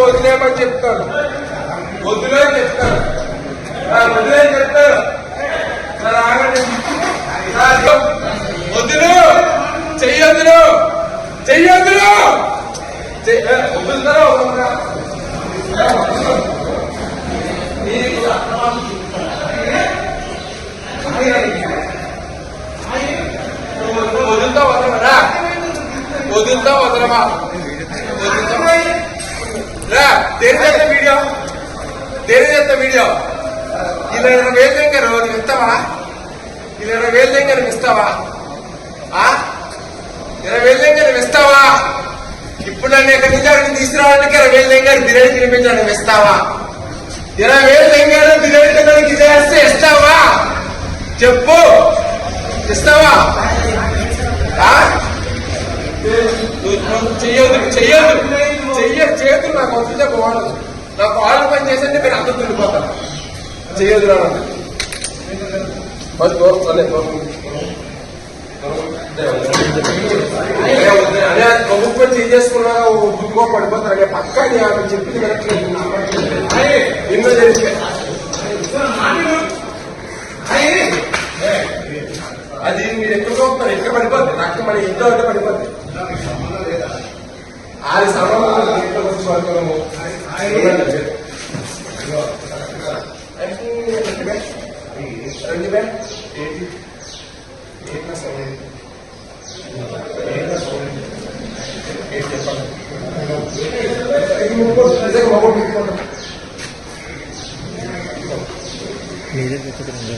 వదిలేమని చెప్తాను వదిలే చెప్తాను ఆ, వదిలే చెప్తాను సార్ ఆగండి సార్, వదిలు. చెయ్యొద్దులు చెయ్యొద్దులు వదులుతారా నువ్వు వదులుతా వదలరా వదులుతా వదలమా వదులుతా దేని చేత వీడియో. దేని చేత వీడియో. ఇలా ఇరవై వేలు దగ్గర నువ్వు ఇస్తావా ఇలా ఇరవై వేలు దగ్గర నువ్వు ఇస్తావా ఇరవై వేలు దగ్గర నువ్వు ఇస్తావా ఇప్పుడు నన్ను ఎక్కడి నుంచి అక్కడికి తీసుకురావడానికి ఇరవై వేలు దగ్గర బిర్యానీ తినిపించాను నువ్వు ఇస్తావా ఇరవై వేలు దగ్గర బిర్యానీ తినడానికి చేస్తే ఇస్తావా చెప్పు. ఇస్తావా ఆ? నువ్వు- చెయ్యొద్దు చెయ్యొద్దు. చెయ్య చేతులు నాకు వస్తుంటే బాగుండదు నాకు ఆయిల్ పని చేసంటే మీరు అందరూ తిరిగిపోతారు. చెయ్యొద్దు రా నాకు. మరి అదే ప్రభుత్వం చేసుకున్నా గుర్తుకో పడిపోతారు. అదే పక్కా అని చెప్పింది కరెక్ట్లేదు ఎన్నో తెలిస్తే అది మీరు ఎక్కడ చూస్తారు ఎక్కడ పడిపోతుంది నాకు మన ఇంట్లో అంటే పడిపోద్ది これからも、はい、はい。मेरे देखो तो मैं